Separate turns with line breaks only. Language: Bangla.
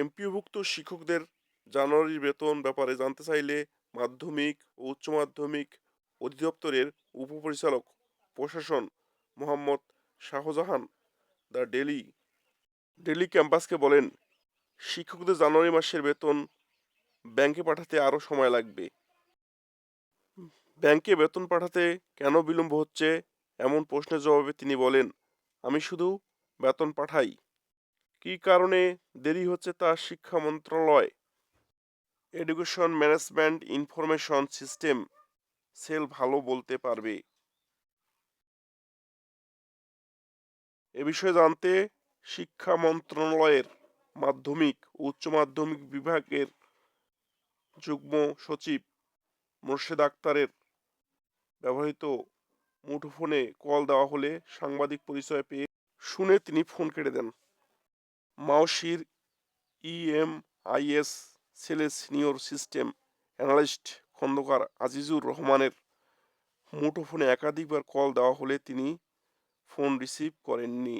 এমপিওভুক্ত শিক্ষকদের জানুয়ারির বেতন ব্যাপারে জানতে চাইলে মাধ্যমিক ও উচ্চ মাধ্যমিক অধিদপ্তরের উপপরিচালক প্রশাসন Mohammad Shahjahan the daily daily ক্যাম্পাসকে বলেন, শিক্ষকদের জানুয়ারি মাসের বেতন ব্যাংকে পাঠাতে আরও সময় লাগবে। ব্যাংকে বেতন পাঠাতে কেন বিলম্ব হচ্ছে? এমন প্রশ্নের জবাবে তিনি বলেন, আমি শুধু বেতন পাঠাই। কী কারণে দেরি হচ্ছে তা শিক্ষা মন্ত্রণালয়? Education management information system cell ভালো বলতে পারবে। এ বিষয়ে জানতে শিক্ষা মন্ত্রণালয়ের মাধ্যমিক, উচ্চ মাধ্যমিক বিভাগের যুগ্ম সচিব মোর্শেদ আক্তারের ব্যবহৃত মুঠোফোনে কল দেওয়া হলে সাংবাদিক পরিচয় পেয়ে শুনে তিনি ফোন কেটে দেন। মাওসির ইএমআইএস সেলে senior system analyst Khandaker Azizur রহমানের মুঠোফোনে একাধিকবার কল দেওয়া হলে তিনি ফোন রিসিভ করেননি।